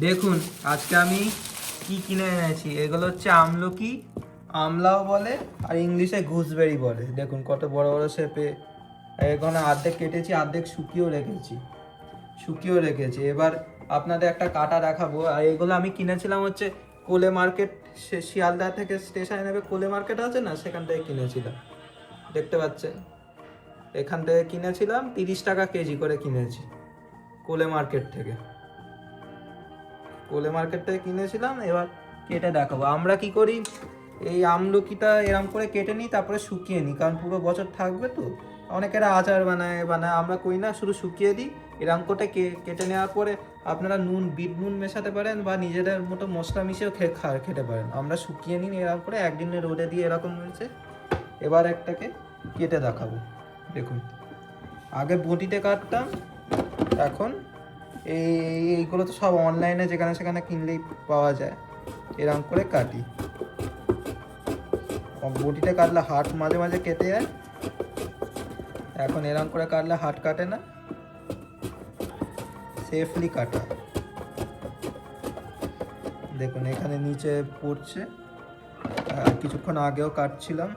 দেখুন, আজকে আমি কি কিনে এনেছি? এগুলো হচ্ছে আমলকি, আমলাও বলে, আর ইংলিশে ঘুসবেরি বলে। দেখুন, কত বড় বড় শেপে এখানে অর্ধেক কেটেছি, অর্ধেক শুকিয়েও রেখেছি। শুকিয়েও রেখেছি। এবার আপনাদের একটা কাটা দেখাবো। আর এগুলো আমি কিনেছিলাম হচ্ছে কোলে মার্কেট, সে শিয়ালদা থেকে স্টেশনে নেবে কোলে মার্কেট আছে না? সেখান থেকে কিনেছিলাম। দেখতে পাচ্ছেন? এখান থেকে কিনেছিলাম, তিরিশ টাকা কেজি করে কিনেছি, কোলে মার্কেট থেকে। কোলে মার্কেট থেকে কিনেছিলাম, এবার কেটে দেখাবো। আমরা কি করি, এই আমলকিটা এরম করে কেটে নিই, তারপরে শুকিয়ে নিই, কারণ পুরো বছর থাকবে তো। অনেকেরা আচার বানায় বানায়, আমরা করি না, শুধু শুকিয়ে দিই। এরম করে কেটে নেওয়ার পরে আপনারা নুন, বিট নুন মেশাতে পারেন বা নিজেদের মতো মশলা মিশিয়েও খে, খা- খেতে পারেন। আমরা শুকিয়ে নিই এরকম করে একদিনে রোদে দিয়ে এরকম হয়েছে। এবার একটাকে কেটে দেখাবো। দেখুন, আগে বটিতে কাটতাম, এখন এই এইগুলো তো সব অনলাইনে যেখানে সেখানে কিনলেই পাওয়া যায়। এরকম করে কাটি। বটিতে কাটলে হাট মাঝে মাঝে কেটে যায়। এখন এরকম করে কাটলে হাট কাটে না। সেফলি কাটা। দেখুন, এখানে নিচে পড়ছে। কিছুক্ষণ আগেও কাটছিলাম।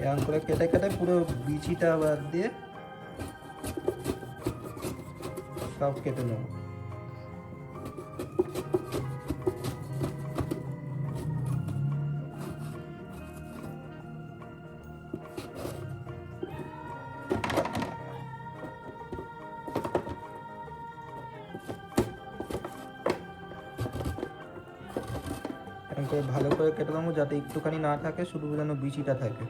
এরকম করে কেটে কেটে পুরো বিচিটা বাদ দিয়ে সব কেটে নেব। ভালো করে কেটে নেব যাতে একটুখানি না থাকে, শুধু যেন বিচিটা থাকে।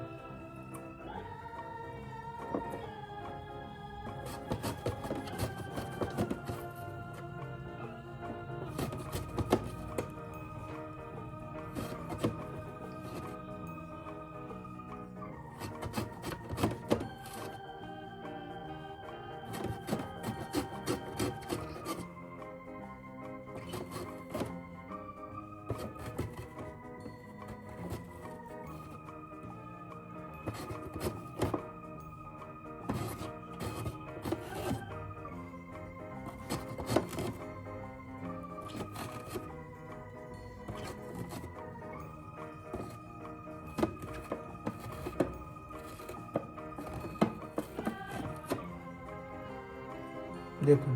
দেখুন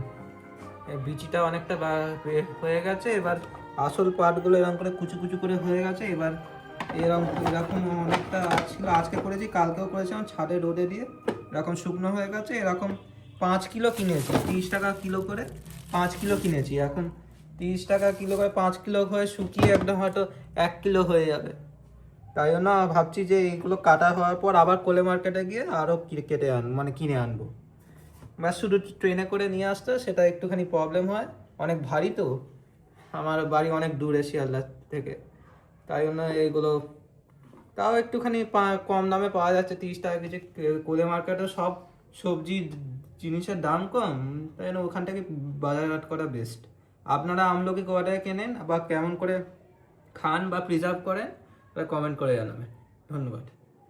বিচিটা অনেকটা হয়ে গেছে, এবার আসল পার্টগুলো এরকম করে কুচু কুচু করে হয়ে গেছে, এবার এরকম এরকম অনেকটা ছিল। আজকে করেছি, কালকেও করেছিলাম ছাদে রোদে দিয়ে এরকম শুকনো হয়ে গেছে। এরকম পাঁচ কিলো কিনেছি, তিরিশ টাকা কিলো করে পাঁচ কিলো কিনেছি। এখন তিরিশ টাকা কিলো করে পাঁচ কিলো হয়ে শুকিয়ে একদম হয়তো এক কিলো হয়ে যাবে। তাই জন্য ভাবছি যে এইগুলো কাটা হওয়ার পর আবার কোলে মার্কেটে গিয়ে আরও কেটে আন মানে কিনে আনব। ব্যাস, শুধু ট্রেনে করে নিয়ে আসতে সেটা একটুখানি প্রবলেম হয়। অনেক ভারী তো। আমার বাড়ি অনেক দূরে শিয়ালদা থেকে। তাই জন্য এগুলো তাও একটুখানি কম দামে পাওয়া যাচ্ছে, তিরিশ টাকা কেজি, কোলে মার্কেটে সব সবজি, জিনিসের দাম কম, তাই জন্য ওখান থেকে বাজারঘাট করা বেস্ট আপনারা আমলকি কটায় কেনেন বা কেমন করে খান বা প্রিজার্ভ করেন কমেন্ট করে জানাবেন। ধন্যবাদ।